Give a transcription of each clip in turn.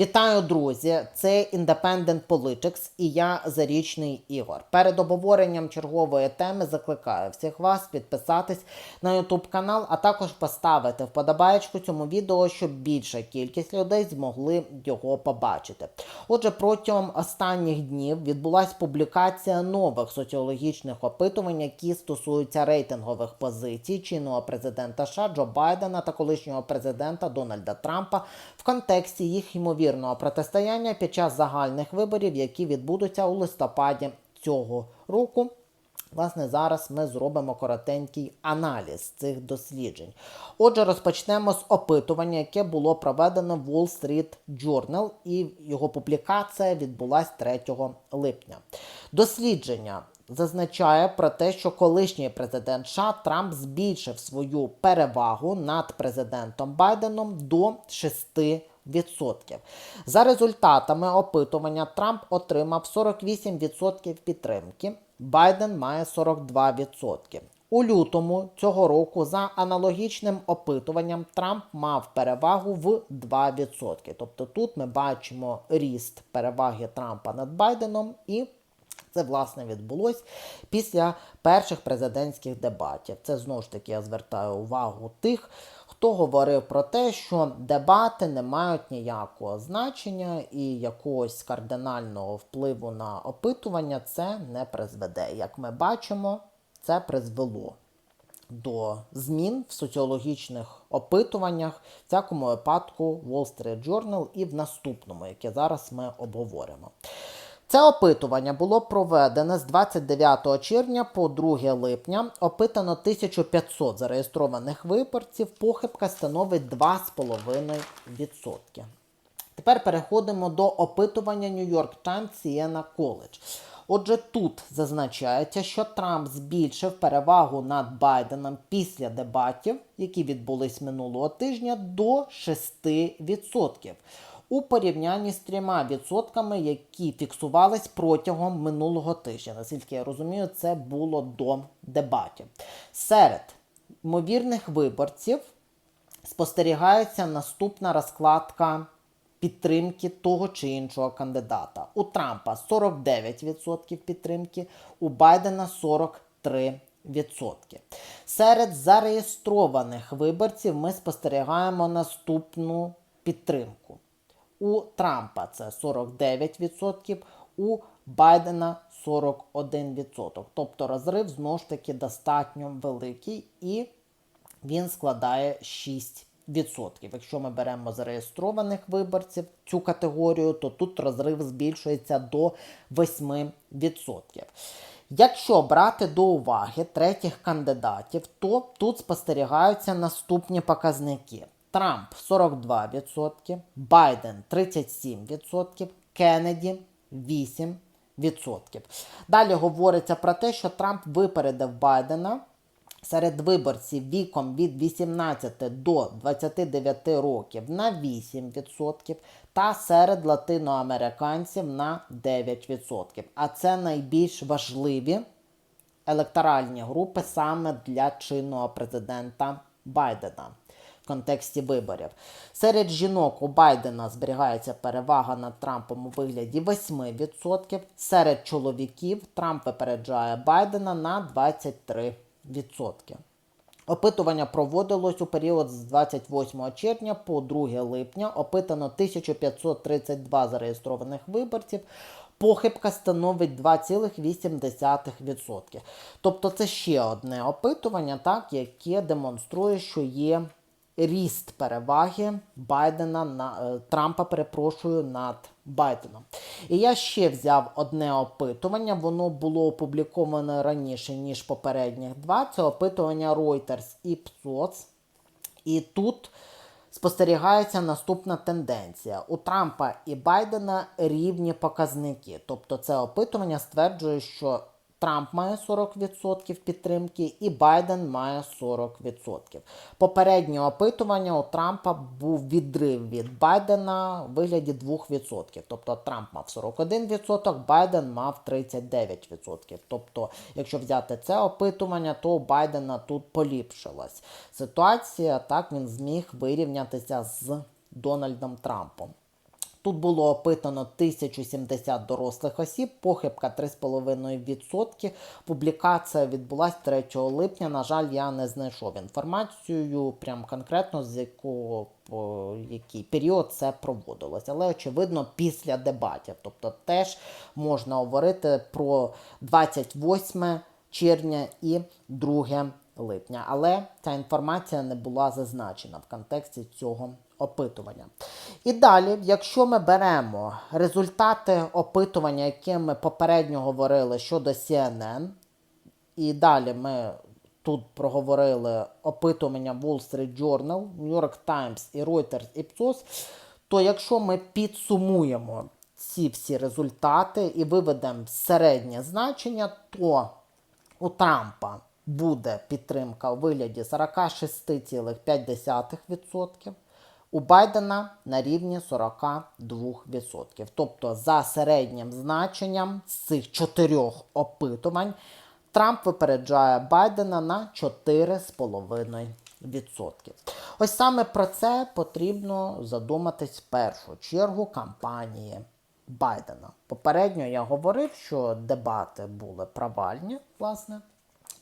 Вітаю, друзі! Це Independent Politics і я Зарічний Ігор. Перед обговоренням чергової теми закликаю всіх вас підписатись на YouTube канал, а також поставити вподобаєчку цьому відео, щоб більша кількість людей змогли його побачити. Отже, протягом останніх днів відбулася публікація нових соціологічних опитувань, які стосуються рейтингових позицій чинного президента США Джо Байдена та колишнього президента Дональда Трампа в контексті їх ймовірного протистояння під час загальних виборів, які відбудуться у листопаді цього року. Власне, зараз ми зробимо коротенький аналіз цих досліджень. Отже, розпочнемо з опитування, яке було проведено в Wall Street Journal, і його публікація відбулася 3 липня. Дослідження зазначає про те, що колишній президент США Трамп збільшив свою перевагу над президентом Байденом до 6%. За результатами опитування Трамп отримав 48% підтримки, Байден має 42%. У лютому цього року за аналогічним опитуванням Трамп мав перевагу в 2%. Тобто тут ми бачимо ріст переваги Трампа над Байденом і це власне відбулось після перших президентських дебатів. Це знову ж таки я звертаю увагу тих, хто говорив про те, що дебати не мають ніякого значення і якогось кардинального впливу на опитування це не призведе. Як ми бачимо, це призвело. До змін в соціологічних опитуваннях, в цякому випадку Wall Street Journal і в наступному, яке зараз ми обговоримо. Це опитування було проведене з 29 червня по 2 липня. Опитано 1500 зареєстрованих виборців. Похибка становить 2,5%. Тепер переходимо до опитування New York Times Siena College. Отже, тут зазначається, що Трамп збільшив перевагу над Байденом після дебатів, які відбулись минулого тижня, до 6% у порівнянні з трьома відсотками, які фіксувались протягом минулого тижня. Наскільки я розумію, це було до дебатів. Серед ймовірних виборців спостерігається наступна розкладка. Підтримки того чи іншого кандидата. У Трампа 49% підтримки, у Байдена 43%. Серед зареєстрованих виборців ми спостерігаємо наступну підтримку. У Трампа це 49%, у Байдена 41%. Тобто розрив знову ж таки достатньо великий і він складає 6%. Якщо ми беремо зареєстрованих виборців цю категорію, то тут розрив збільшується до 8%. Якщо брати до уваги третіх кандидатів, то тут спостерігаються наступні показники. Трамп 42%, Байден 37%, Кеннеді 8%. Далі говориться про те, що Трамп випередив Байдена серед виборців віком від 18 до 29 років на 8%, та серед латиноамериканців на 9%. А це найбільш важливі електоральні групи саме для чинного президента Байдена в контексті виборів. Серед жінок у Байдена зберігається перевага над Трампом у вигляді 8%. Серед чоловіків Трамп випереджає Байдена на 23%. Опитування проводилось у період з 28 червня по 2 липня. Опитано 1532 зареєстрованих виборців. Похибка становить 2,8%. Тобто це ще одне опитування, так, яке демонструє, що є ріст переваги Байдена на е, Трампа, перепрошую, над Байденом. І я ще взяв одне опитування. Воно було опубліковане раніше, ніж попередніх два. Це опитування Reuters і PSOS. І тут спостерігається наступна тенденція. У Трампа і Байдена рівні показники. Тобто це опитування стверджує, що Трамп має 40% підтримки і Байден має 40%. Попереднє опитування у Трампа був відрив від Байдена у вигляді 2%. Тобто Трамп мав 41%, Байден мав 39%. Тобто, якщо взяти це опитування, то у Байдена тут поліпшилась ситуація. Так він зміг вирівнятися з Дональдом Трампом. Тут було опитано 1070 дорослих осіб, похибка 3,5%. Публікація відбулася 3 липня. На жаль, я не знайшов інформацію прям конкретно з якого по який період це проводилось. Але очевидно, після дебатів. Тобто теж можна говорити про 28 червня і 2 липня. Але ця інформація не була зазначена в контексті цього опитування. І далі, якщо ми беремо результати опитування, які ми попередньо говорили щодо CNN, і далі ми тут проговорили опитування Wall Street Journal, New York Times і Reuters Ipsos, то якщо ми підсумуємо ці всі результати і виведемо середнє значення, то у Трампа буде підтримка у вигляді 46,5%, у Байдена на рівні 42%. Тобто, за середнім значенням з цих чотирьох опитувань Трамп випереджає Байдена на 4,5%. Ось саме про це потрібно задуматись в першу чергу кампанії Байдена. Попередньо я говорив, що дебати були провальні, власне,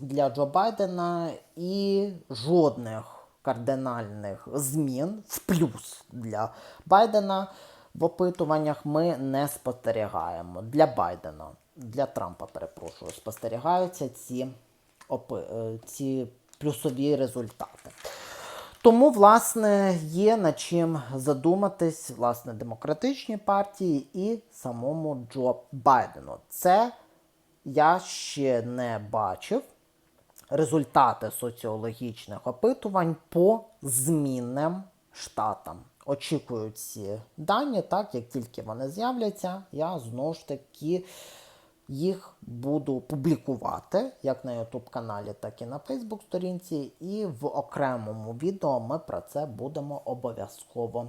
для Джо Байдена і жодних кардинальних змін в плюс для Байдена в опитуваннях ми не спостерігаємо. Для Байдена, для Трампа, перепрошую, спостерігаються ці, опи- е, ці плюсові результати. Тому, власне, є над чим задуматись власне демократичній партії і самому Джо Байдену. Це я ще не бачив результати соціологічних опитувань по змінним штатам. Очікую ці дані, так як тільки вони з'являться, я знову ж таки їх буду публікувати як на YouTube каналі, так і на Facebook сторінці. І в окремому відео ми про це будемо обов'язково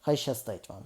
Hayır şastayt vam.